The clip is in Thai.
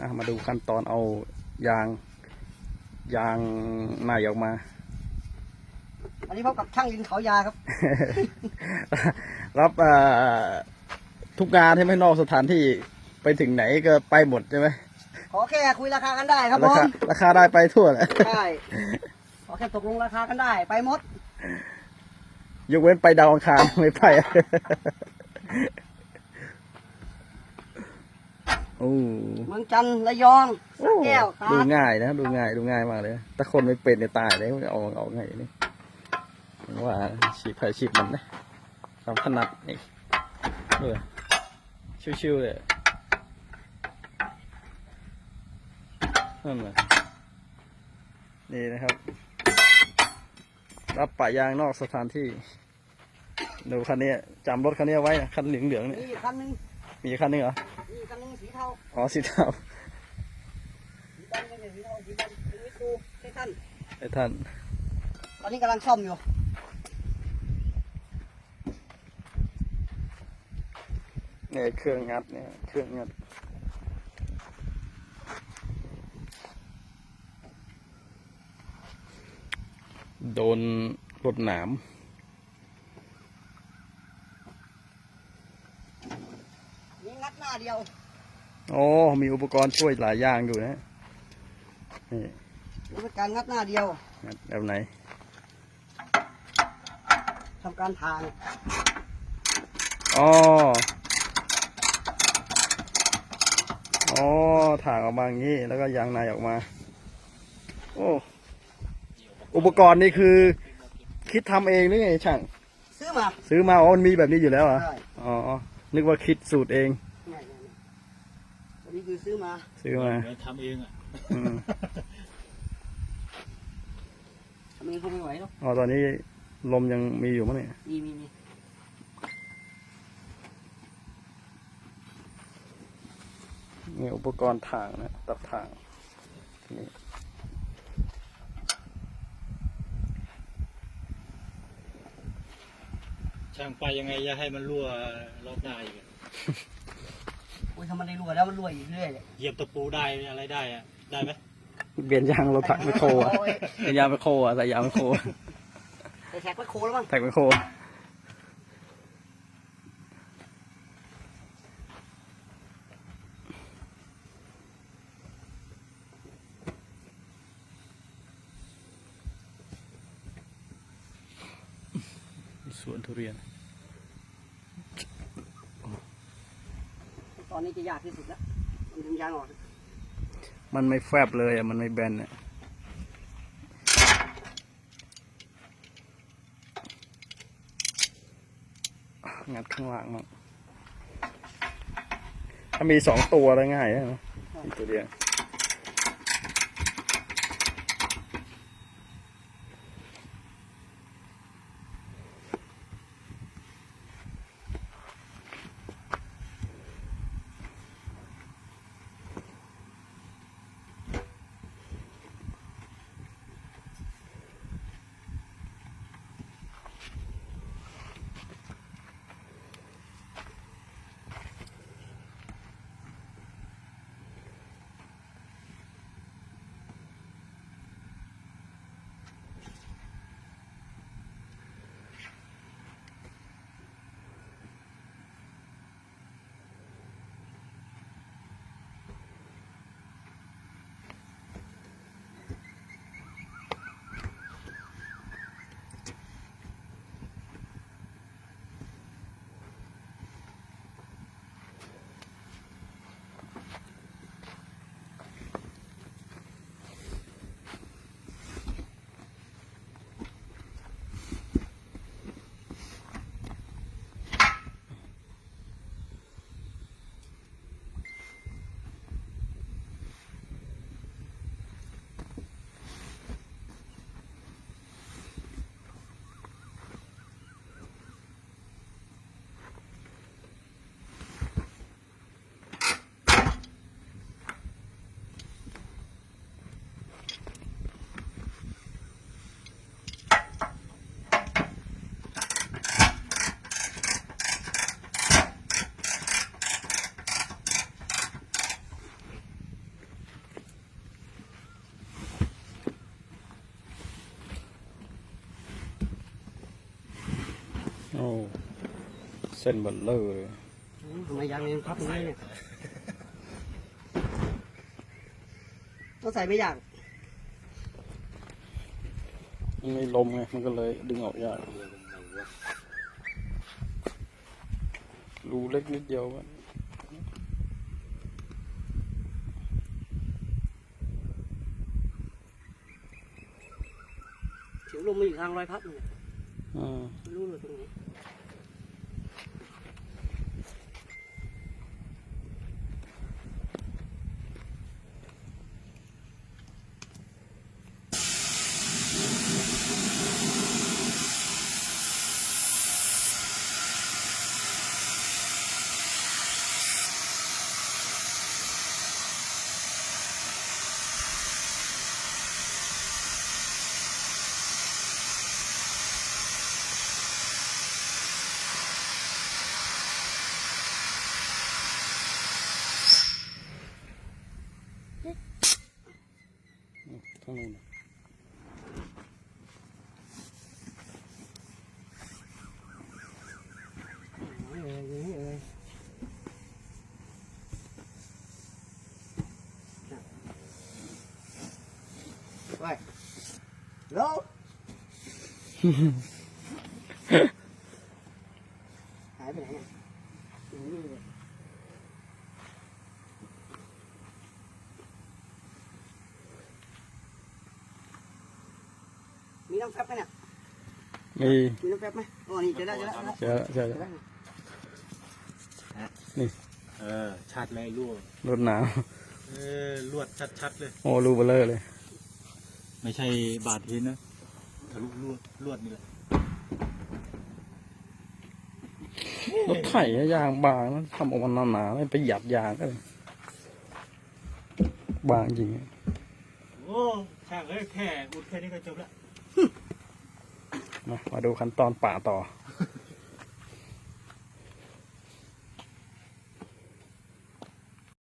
อะมาดูขั้นตอนเอายางยางในออกมา อันนี้พบกับช่างลินเขายาครับ รับเอ่อทุกงานใช่ไหมนอกสถานที่ไปถึงไหนก็ไปหมดใช่ไหมขอแค่คุยราคากันได้ครับผราคามราคาได้ไปทั่วแหละใช่ขอแค่ตกลงราคากันได้ไปหมด ยกเว้นไปดาวอังคารไม่ไป โอ้เมืองจันทร์ระยองสระแก้วตาดูดง่ายนะดูง่ายดูง่ายมากเลยถ้าคนไม่เป็นเนี่ยตายเลยเอาเอาไงนี่ว่าฉีกไผ่ฉีกมันนะความถนัดนี่เออชิวๆเลยนั่นแหละนี่นะครับ รับปะยางนอกสถานที่ ดูคันนี้จำรถคันนี้ไว้นะคันเหลืองๆเนี่ยนี่อีกคันหนึงมีคันนึงเหรอนี่ อีกคันหนึงสีเทาอ๋อสีเทาสีดำไม่ใช่สีเทาสีดำเป็นวิทูใช่ท่านไอ้ท่านตอนนี้กำลังซ่อมอยู่เนี่ยเครื่องงัดเนี่ยเครื่องงัดโดนรถหนาม นี่งัดหน้า เดียวโอ้มีอุปกรณ์ช่วยหลายอย่างอยู่นะนี่นี่เป็นการงัดหน้าเดียวงัดแบบไหนทำการทางอ๋ออ๋อถ่างออกมาอย่างนี้ แล้วก็ยางในออกมา โอ้ อุปกรณ์นี่คือ คิดทำเองหรือไงช่าง ซื้อมา ซื้อมาอ๋อมันมีแบบนี้อยู่แล้วเหรอใช่อ๋อ นึกว่าคิดสูตรเอง เนี่ยเนี่ยเนี่ยอั นนี้คือซื้อมาซื้อมาเหมือนทำเองอะอืมทำเองคงไม่ไหวหรอกอ๋อตอนนี้ลมยังมีอยู่มั้งเนี่ยมีมีมีนี่อุปกรณ์ถ่างนะตัดถ่างนี่ช่างไปยังไงอย่าให้มันรั่วรอบได้อีก อะโอ้ยถ้ามันได้รั่วแล้วมันรั่วอีกเรื่อยเลยเหยียบตะปูได้อะไรได้อะได้ไหมเปลี่ยนยางรถถักไมคโครอะเปลี่ยนยางไมคโครอะใส่ยางไมคโครแต่แท็กไม่โคแล้วมั้งแท็กไมคโครสวนทุเรียน อนนี้จะยากที่สุดแล้วมันดึงยางออกมันไม่แฟบเลยอะมันไม่แบนอะงัดข้างหลังมั้งถ้ามีสองตัวแล้วง่ายนะอีกตัวเดียว โอ้เส้นเบัลเลอร์เลยทำไมยางนี้พับอย่างนี้เนี่ยต้องใส่ไม่ยากมันไม่ลมไง มันก็เลยดึงออกยาก รูเล็กนิดเดียวอะเฉียวลมมาอยู่ทางรอยพับเนี่ยอ่าไม่รู้เลยตรงไหน ไปโลหายไปไหนเนี่ยอยู่นี่เลยมีน้ำแฟบไหมเนี่ยมีมีน้ำแฟบไหมอ๋อนี่เจะได้เจะได้เจะได้เจอเจอเจะได้เออชัดเลยรั่วรถหนาวเออลวดชัดๆเลย โอ้รูเบลเลอร์เลย ไม่ใช่บาดหินนะทะลุลวดลวดนี่แหละรถไถยางบางนะทำออกมาหนาๆไม่ประหยัดยางก็เลยบางจริงโอ้ช่างเอ้ยแค่อุดแค่นี้ก็จบแล้วมามาดูขั้นตอนป่าต่อ